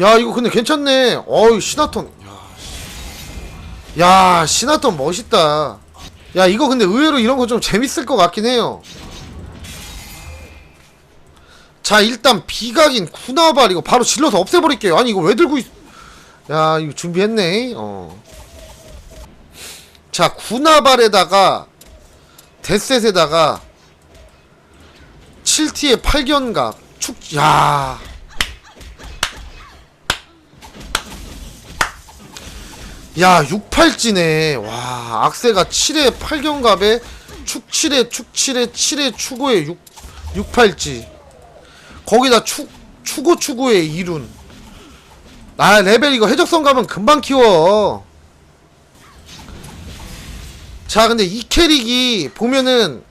야 이거 근데 괜찮네. 어이 시나톤 야, 야 시나톤 멋있다. 야 이거 근데 의외로 이런 거 좀 재밌을 것 같긴 해요. 자 일단 비각인 쿠나발 이거 바로 질러서 없애버릴게요. 아니 이거 왜 들고 있... 야 이거 준비했네. 어. 자 구나발에다가 데셋에다가 7T의 8견갑 축... 야 야, 68지네. 와, 악세가 7에 8견갑에 축 7에 축 7에 7에 추고에 6 68지. 거기다 축 추고 추고에 이룬. 아, 레벨 이거 해적선 가면 금방 키워. 자, 근데 이 캐릭이 보면은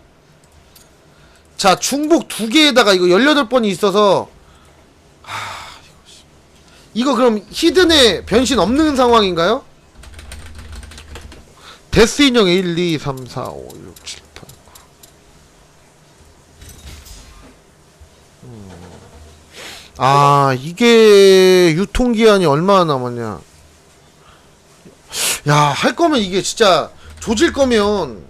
자, 중복 두 개에다가 이거 18번이 있어서 하, 이거 그럼 히든의 변신 없는 상황인가요? 데스 인형 1, 2, 3, 4, 5, 6, 7, 8, 9. 음. 아, 이게 유통기한이 얼마나 남았냐. 야, 할 거면 이게 진짜 조질 거면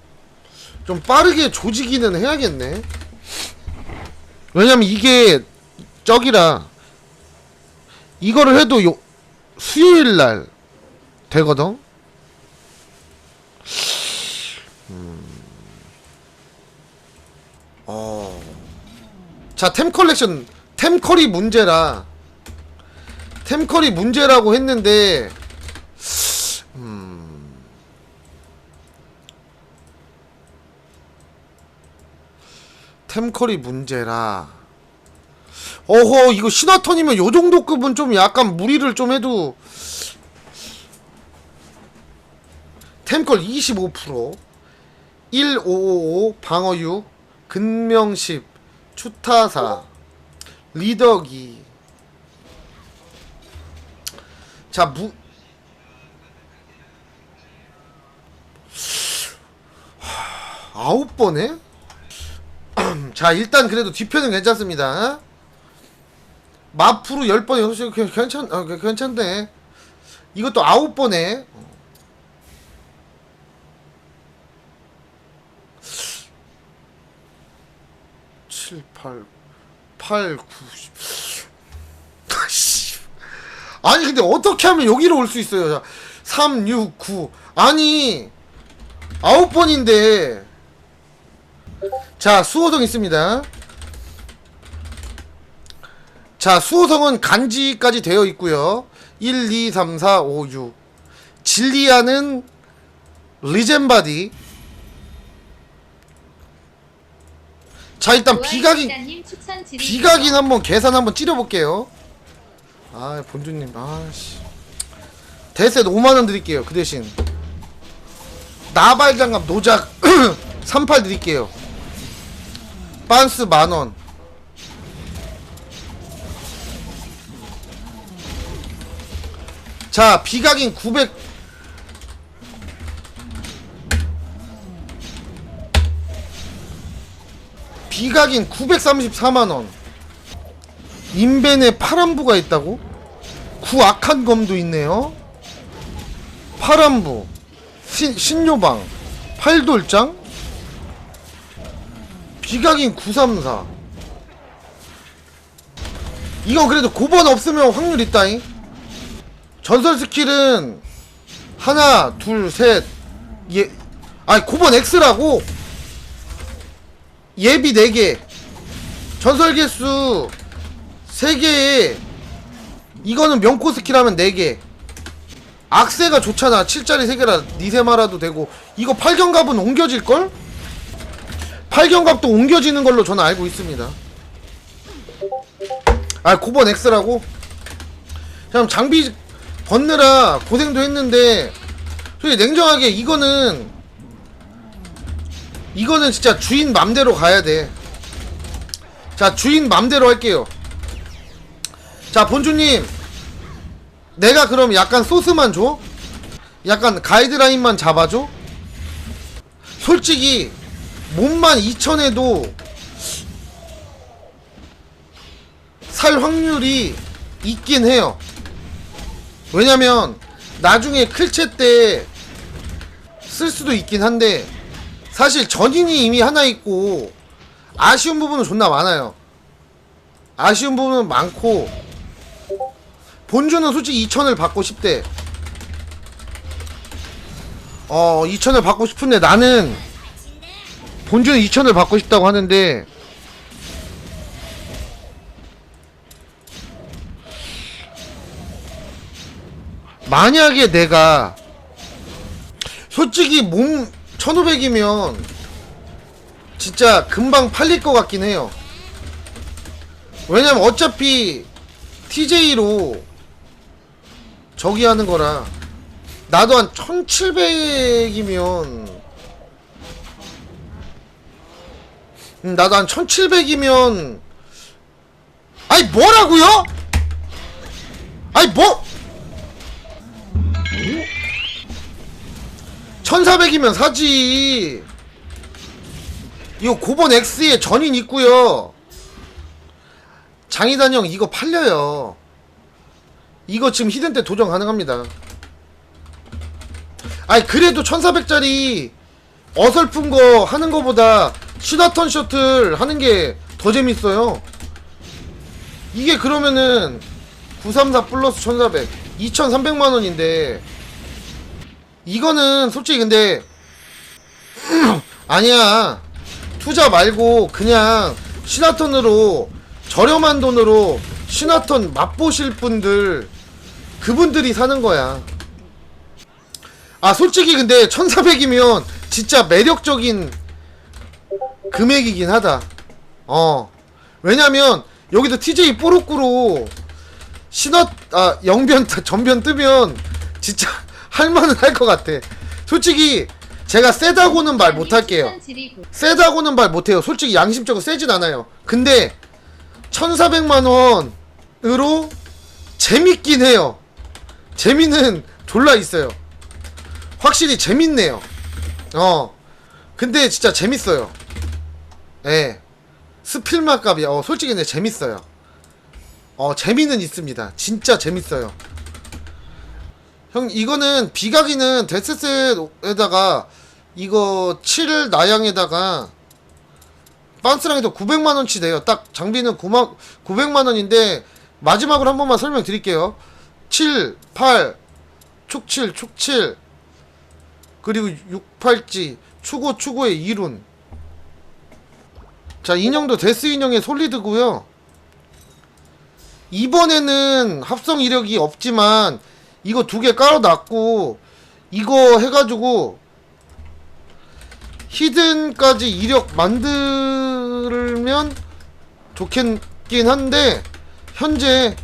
좀 빠르게 조지기는 해야겠네. 왜냐면 이게 저기라. 이거를 해도 요, 수요일 날 되거든? 어. 자, 템 컬렉션, 템컬이 문제라. 템컬이 문제라고 했는데, 음. 템컬이 문제라. 어허, 이거 신화턴이면 요 정도 급은 좀 약간 무리를 좀 해도, 템컬 25%, 1555, 방어 6, 근명 10, 추타 4, 리더기. 자, 무, 하, 아홉 번에? 자, 일단 그래도 뒤편은 괜찮습니다. 마프로 10번에 6시 괜찮, 어, 괜찮네. 이것도 아홉 번에 7, 8, 8, 9, 10. 아씨. 아니, 근데 어떻게 하면 여기로 올 수 있어요? 자, 3, 6, 9. 아니, 9번인데. 자, 수호성 있습니다. 자, 수호성은 간지까지 되어 있고요 1, 2, 3, 4, 5, 6. 진리아는 리젠바디. 자, 일단 비각인 비각인 한번 계산 한번 찌려볼게요. 아 본주님 아씨. 대셋 5만원 드릴게요 그 대신. 나발장갑 노작 38 드릴게요. 빤스 만원. 자 비각인 900 비각인 934만원. 인벤에 파란부가 있다고? 구악한 검도 있네요. 파란부. 신, 신요방. 팔돌장? 비각인 934 이건 그래도 고번 없으면 확률 있다잉. 전설 스킬은 하나 둘셋예. 아니 고번 X라고 예비 4개. 전설 개수 3개에 이거는 명코 스킬 하면 4개. 악세가 좋잖아. 7짜리 3개라 니세마라도 되고. 이거 8견갑은 옮겨질걸? 8견갑도 옮겨지는 걸로 저는 알고 있습니다. 아 9번 X라고? 그냥 장비 벗느라 고생도 했는데 솔직히 냉정하게 이거는 이거는 진짜 주인 맘대로 가야 돼. 자, 주인 맘대로 할게요. 자, 본주님. 내가 그럼 약간 소스만 줘? 약간 가이드라인만 잡아줘? 솔직히, 몸만 2천에도 살 확률이 있긴 해요. 왜냐면 나중에 클체 때 쓸 수도 있긴 한데 사실 전인이 이미 하나 있고 아쉬운 부분은 존나 많아요. 아쉬운 부분은 많고 본주는 솔직히 2천을 받고 싶대. 어 2천을 받고 싶은데 나는 본주는 2천을 받고 싶다고 하는데 만약에 내가 솔직히 몸 1500이면 진짜 금방 팔릴 것 같긴 해요. 왜냐면 어차피 TJ로 저기 하는 거라 나도 한 1700이면 음, 나도 한 1700이면 아니 뭐라고요? 아니 뭐 1400이면 사지. 이거 고번 X에 전인 있고요. 장이단 형 이거 팔려요. 이거 지금 히든 때 도전 가능합니다. 아니 그래도 1400짜리 어설픈 거 하는 거보다 시나턴 셔틀 하는 게 더 재밌어요. 이게 그러면은 934 플러스 1400 2300만원인데 이거는 솔직히 근데 아니야. 투자 말고 그냥 시나턴으로 저렴한 돈으로 시나턴 맛보실 분들 그분들이 사는 거야. 아 솔직히 근데 1400이면 진짜 매력적인 금액이긴 하다. 어. 왜냐면 여기도 TJ 뽀록구로 신화 아 영변 전변 뜨면 진짜 할만은 할 것 같아. 솔직히 제가 세다고는 말 못할게요. 세다고는 말 못해요. 솔직히 양심적으로 세진 않아요. 근데 1400만원으로 재밌긴 해요. 재미는 졸라 있어요. 확실히 재밌네요. 어. 근데 진짜 재밌어요. 예. 스필마 값이 어 솔직히 근데 재밌어요. 어 재미는 있습니다. 진짜 재밌어요 형 이거는 비가기는 데스셋에다가 이거 7 나양에다가 반스랑 해도 900만원치 돼요. 딱 장비는 9만, 900만원인데 마지막으로 한 번만 설명드릴게요. 7, 8, 촉7, 촉7 그리고 6, 8지 추고 추고의 이룬. 자 인형도 데스 인형의 솔리드고요. 이번에는 합성 이력이 없지만 이거 두 개 깔아놨고 이거 해가지고 히든까지 이력 만들면 좋겠긴 한데 현재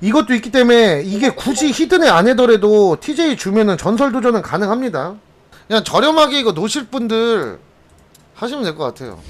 이것도 있기 때문에 이게 굳이 히든에 안 해더라도 TJ 주면은 전설 도전은 가능합니다. 그냥 저렴하게 이거 놓으실 분들 하시면 될 것 같아요.